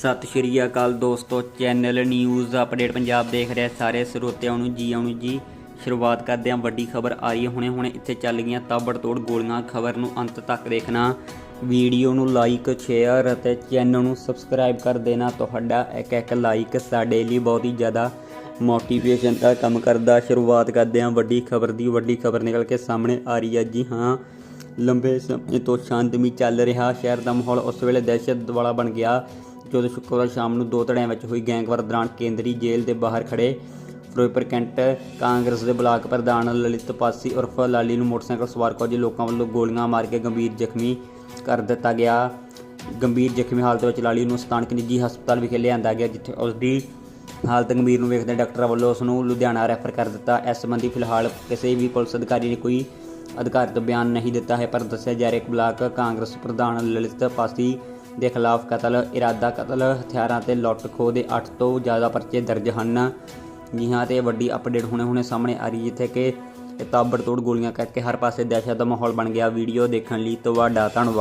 ਸਤਿ ਸ਼੍ਰੀ ਅਕਾਲ ਦੋਸਤੋ, channel news update Punjab ਦੇਖ ਰਹੇ ਸਾਰੇ ਸਰੋਤਿਆਂ ਨੂੰ ਜੀ ਆਉਣ ਜੀ। ਸ਼ੁਰੂਆਤ ਕਰਦੇ ਹਾਂ, ਵੱਡੀ ਖਬਰ ਆ ਰਹੀ ਹੈ। ਹੁਣੇ ਹੁਣੇ ਇੱਥੇ ਚੱਲ ਗਈਆਂ ਤਾਬੜਤੋੜ ਗੋਲੀਆਂ। ਖਬਰ ਨੂੰ ਅੰਤ ਤੱਕ ਦੇਖਣਾ। ਵੀਡੀਓ ਨੂੰ ਲਾਈਕ ਸ਼ੇਅਰ ਅਤੇ ਚੈਨਲ ਨੂੰ ਸਬਸਕ੍ਰਾਈਬ ਕਰ ਦੇਣਾ। ਤੁਹਾਡਾ ਇੱਕ ਇੱਕ ਲਾਈਕ ਸਾਡੇ ਲਈ ਬਹੁਤ ਹੀ ਜ਼ਿਆਦਾ ਮੋਟੀਵੇਸ਼ਨ ਦਾ ਕੰਮ ਕਰਦਾ। ਸ਼ੁਰੂਆਤ ਕਰਦੇ ਹਾਂ ਵੱਡੀ ਖਬਰ ਦੀ। ਵੱਡੀ ਖਬਰ ਨਿਕਲ ਕੇ ਸਾਹਮਣੇ ਆ ਰਹੀ ਹੈ ਜੀ, ਹਾਂ। ਲੰਬੇ ਸਮੇਂ ਤੋਂ ਸ਼ਾਂਤਮਈ ਚੱਲ ਰਿਹਾ ਸ਼ਹਿਰ ਦਾ ਮਾਹੌਲ ਉਸ ਵੇਲੇ ਦਹਿਸ਼ਤ ਵਾਲਾ ਬਣ ਗਿਆ। ਜਦੋਂ ਸ਼ੁੱਕਰਵਾਰ ਸ਼ਾਮ ਨੂੰ ਦੋ ਧੜਿਆਂ ਵਿੱਚ ਹੋਈ ਗੈਂਗਵਾਰ ਦੌਰਾਨ ਕੇਂਦਰੀ ਜੇਲ੍ਹ ਦੇ ਬਾਹਰ ਖੜੇ ਫਿਰੋਜ਼ਪੁਰ ਕੈਂਟ ਕਾਂਗਰਸ ਦੇ ਬਲਾਕ ਪ੍ਰਧਾਨ ਲਲਿਤ ਪਾਸੀ ਉਰਫ ਲਾਲੀ ਨੂੰ ਮੋਟਰਸਾਈਕਲ ਸਵਾਰ ਕੁਝ ਲੋਕਾਂ ਵੱਲੋਂ ਗੋਲੀਆਂ ਮਾਰ ਕੇ ਗੰਭੀਰ ਜ਼ਖਮੀ ਕਰ ਦਿੱਤਾ ਗਿਆ। ਗੰਭੀਰ ਜ਼ਖਮੀ ਹਾਲਤ ਵਿੱਚ ਲਾਲੀ ਨੂੰ ਸਥਾਨਕ ਨਿੱਜੀ ਹਸਪਤਾਲ ਵਿਖੇ ਲਿਆਂਦਾ ਗਿਆ, ਜਿੱਥੇ ਉਸ ਦੀ ਹਾਲਤ ਗੰਭੀਰ ਨੂੰ ਵੇਖਦੇ ਡਾਕਟਰਾਂ ਵੱਲੋਂ ਉਸ ਨੂੰ ਲੁਧਿਆਣਾ ਰੈਫਰ ਕਰ ਦਿੱਤਾ। ਇਸ ਸੰਬੰਧੀ ਫਿਲਹਾਲ ਕਿਸੇ ਵੀ ਪੁਲਿਸ ਅਧਿਕਾਰੀ ਨੇ ਕੋਈ ਅਧਿਕਾਰਤ ਬਿਆਨ ਨਹੀਂ ਦਿੱਤਾ ਹੈ, ਪਰ ਦੱਸਿਆ ਜਾ ਰਿਹਾ ਕਿ ਬਲਾਕ ਕਾਂਗਰਸ ਪ੍ਰਧਾਨ ਲਲਿਤ ਪਾਸੀ ਦੇ ਖਿਲਾਫ ਕਤਲ, ਇਰਾਦਾ ਕਤਲ, ਹਥਿਆਰਾਂ ਤੇ ਲੁੱਟ ਖੋਹ ਦੇ 8 ਤੋਂ ਜ਼ਿਆਦਾ ਪਰਚੇ ਦਰਜ ਹਨ। ਜੀ ਹਾਂ ਤੇ ਵੱਡੀ ਅਪਡੇਟ ਹੁਣੇ ਹੁਣੇ ਸਾਹਮਣੇ ਆ ਰਹੀ ਜਿੱਥੇ ਕਿ ਤਾਬੜਤੋੜ ਗੋਲੀਆਂ ਕਰਕੇ ਹਰ ਪਾਸੇ ਦਹਿਸ਼ਤ ਦਾ ਮਾਹੌਲ ਬਣ ਗਿਆ। ਵੀਡੀਓ ਦੇਖਣ ਲਈ ਤੁਹਾਡਾ ਧੰਨਵਾਦ।